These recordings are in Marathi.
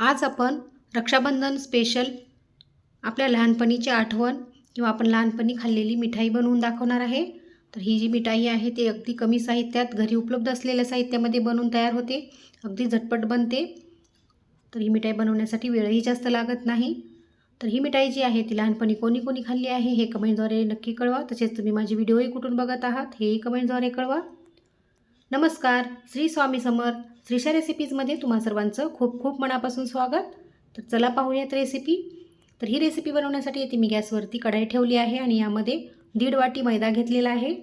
आज आपण रक्षाबंधन स्पेशल आपल्या लहानपणीची आठवण किंवा आपण लहानपणी खाल्लेली मिठाई बनवून दाखवणार आहे. तर ही जी मिठाई आहे ती अगदी कमी साहित्यात घरी उपलब्ध असलेल्या साहित्यामध्ये बनवून तयार होते. अगदी झटपट बनते. तर ही मिठाई बनवण्यासाठी वेळही जास्त लागत नाही. तर ही मिठाई जी आहे ती लहानपणी कोणी कोणी खाल्ली आहे हे कमेंटद्वारे नक्की कळवा. तसेच तुम्ही माझी व्हिडिओही कुठून बघत आहात हेही कमेंटद्वारे कळवा. नमस्कार श्री स्वामी समर्थ. श्रीशा रेसिपीजमध्ये तुम्हा सर्वांचं खूप खूप मनापासून स्वागत. तर चला पाहूयात रेसिपी तर ही रेसिपी बनवण्यासाठी येते मी गॅसवरती कढाई ठेवली आहे आणि यामध्ये दीड वाटी मैदा घेतलेला आहे.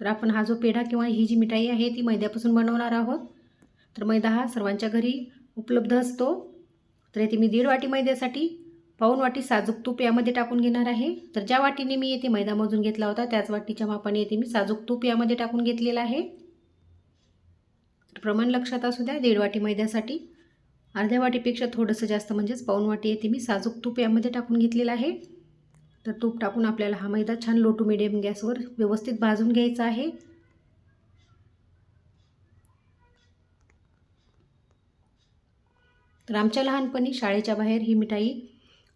तर आपण हा जो पेढा किंवा ही जी मिठाई आहे ती मैद्यापासून बनवणार आहोत. तर मैदा हा सर्वांच्या घरी उपलब्ध असतो. तर येथे मी दीड वाटी मैद्यासाठी पाऊन वाटी साजूक तूप यामध्ये टाकून घेणार आहे. तर ज्या वाटीने मी येथे मैदा मोजून घेतला होता त्याच वाटीच्या मापाने येथे मी साजूक तूप यामध्ये टाकून घेतलेला आहे. तर प्रमाण लक्षात असू द्या दीड वाटी मैद्यासाठी. अर्ध्या वाटीपेक्षा थोडंसं जास्त म्हणजेच पाऊन वाटी येथे मी साजूक तूप यामध्ये टाकून घेतलेलं आहे. तर तूप टाकून आपल्याला हा मैदा छान लो टू मिडियम गॅसवर व्यवस्थित भाजून घ्यायचा आहे. तर आमच्या लहानपणी शाळेच्या बाहेर ही मिठाई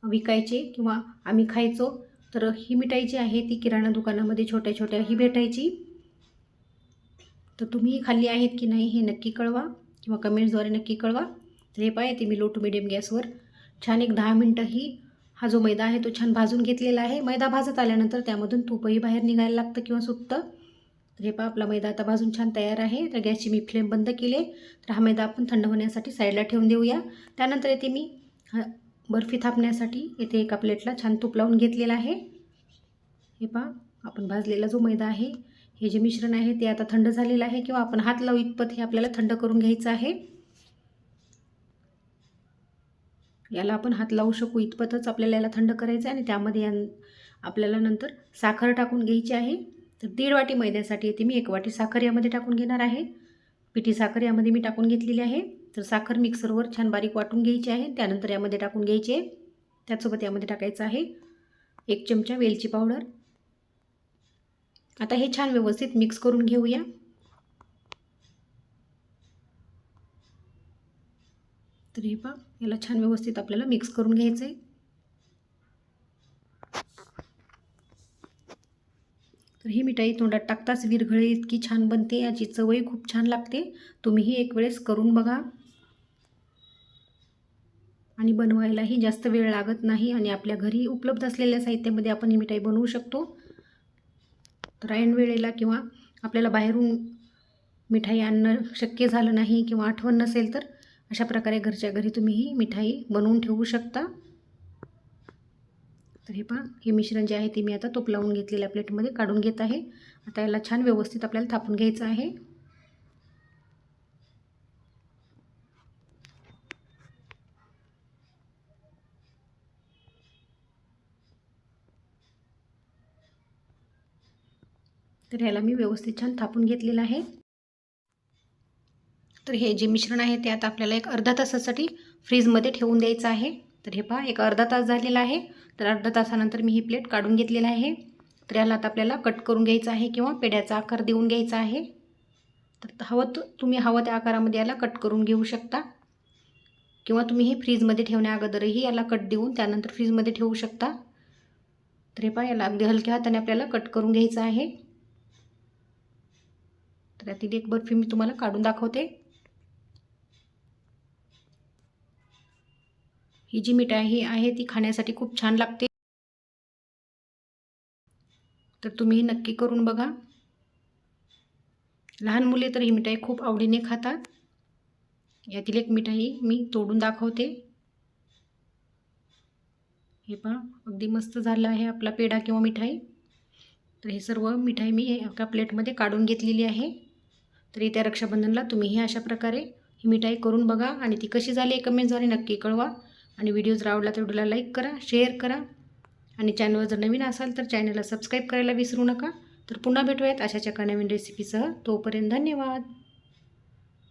विकायचे किंवा आम्ही खायचो तर ही मिठाई जी आहे ती किराणा दुकानामध्ये छोट्या छोट्या ही भेटायची. तर तुम्ही खाल्ली आहेत की नाही हे नक्की कळवा किंवा कमेंट्सद्वारे नक्की कळवा. तर हे पाय ते मी लो टू मिडियम गॅसवर. छान एक दहा मिनटंही हा जो मैदा आहे तो छान भाजून घेतलेला आहे. मैदा भाजत आल्यानंतर त्यामधून तूपही बाहेर निघायला लागतं किंवा सुटतं तर हे पहा आपला मैदा आता भाजून छान तयार आहे. तर गॅसची मी फ्लेम बंद केले तर हा मैदा आपण थंड होण्यासाठी साईडला ठेवून देऊया. त्यानंतर येते मी बर्फी थापण्यासाठी येथे एका प्लेटला छान तूप लावून घेतलेलं आहे. हे पहा आपण भाजलेला जो मैदा आहे हे जे मिश्रण आहे ते आता थंड झालेलं आहे किंवा आपण हात लावू इतपत हे आपल्याला थंड करून घ्यायचं आहे. याला आपण हात लावू शकू इतपतच आपल्याला याला थंड करायचं आहे आणि त्यामध्ये या आपल्याला नंतर साखर टाकून घ्यायची आहे. तर दीड वाटी मैद्यासाठी येते मी एक वाटी साखर यामध्ये टाकून घेणार आहे. पिठी साखर यामध्ये मी टाकून घेतलेली आहे. तर साखर मिक्सरवर छान बारीक वाटून घ्यायची आहे. त्यानंतर यामध्ये टाकून घ्यायची. आहे त्याचसोबत यामध्ये टाकायचं आहे एक चमचा वेलची पावडर. आता हे छान व्यवस्थित मिक्स करून घेऊया. तर हे पहा याला छान व्यवस्थित आपल्याला मिक्स करून घ्यायचं आहे तर ही मिठाई तोंडात टाकताच विरघळे इतकी छान बनते याची चवही खूप छान लागते. तुम्हीही एक वेळेस करून बघा. आणि बनवायलाही जास्त वेळ लागत नाही आणि आपल्या घरी उपलब्ध असलेल्या साहित्यामध्ये आपण ही मिठाई बनवू शकतो. तर ऐन वेळेला किंवा आपल्याला बाहेरून मिठाई आणणं शक्य झालं नाही किंवा आठवण नसेल तर अशा प्रकारे घरच्या घरी तुम्ही ही मिठाई बनवून ठेवू शकता. तर हे पहा हे मिश्रण जे आहे ते मी आता तूप लावून घेतलेल्या प्लेटमध्ये काढून घेत आहे. आता याला छान व्यवस्थित आपल्याला थापून घ्यायचं आहे. तर ह्याला मी व्यवस्थित छान थापून घेतलेलं आहे. तर हे जे मिश्रण आहे ते आता आपल्याला एक अर्धा तासासाठी फ्रीजमध्ये ठेवून द्यायचं आहे. तर हे पहा एक अर्धा तास झालेला आहे. तर अर्धा तासानंतर मी ही प्लेट काढून घेतलेला आहे. तर याला आता आपल्याला कट करून घ्यायचं आहे किंवा पेड्याचा आकार देऊन घ्यायचा आहे. तर हवं तर तुम्ही हवं त्या आकारामध्ये याला कट करून घेऊ शकता. किंवा तुम्ही हे फ्रीजमध्ये ठेवण्या अगोदरही याला कट देऊन त्यानंतर फ्रीजमध्ये ठेवू शकता. तर हे पहा याला अगदी हलक्या हाताने आपल्याला कट करून घ्यायचं आहे. तर यातील एक बर्फी मी तुम्हाला काढून दाखवते. ही जी मिठाई आहे ती खाण्यासाठी खूप छान लागते. तर तुम्ही नक्की करून बघा. लहान मुले तर ही मिठाई खूप आवडीने खातात. यातील एक मिठाई मी तोडून दाखवते. हे पहा अगदी मस्त झालं आहे आपला पेढा किंवा मिठाई. तर हे सर्व मिठाई मी एका प्लेटमध्ये काढून घेतलेली आहे. तर येत्या रक्षाबंधनला तुम्हीही अशा प्रकारे ही मिठाई करून बघा आणि ती कशी झाली आहे कमेंटद्वारे नक्की कळवा. आणि व्हिडिओ जर आवडला तर व्हिडिओला लाईक करा शेअर करा. आणि चॅनलवर जर नवीन असाल तर चॅनलला सबस्क्राईब करायला विसरू नका. तर पुन्हा भेटूयात अशाच एका नवीन रेसिपीसह तोपर्यंत धन्यवाद.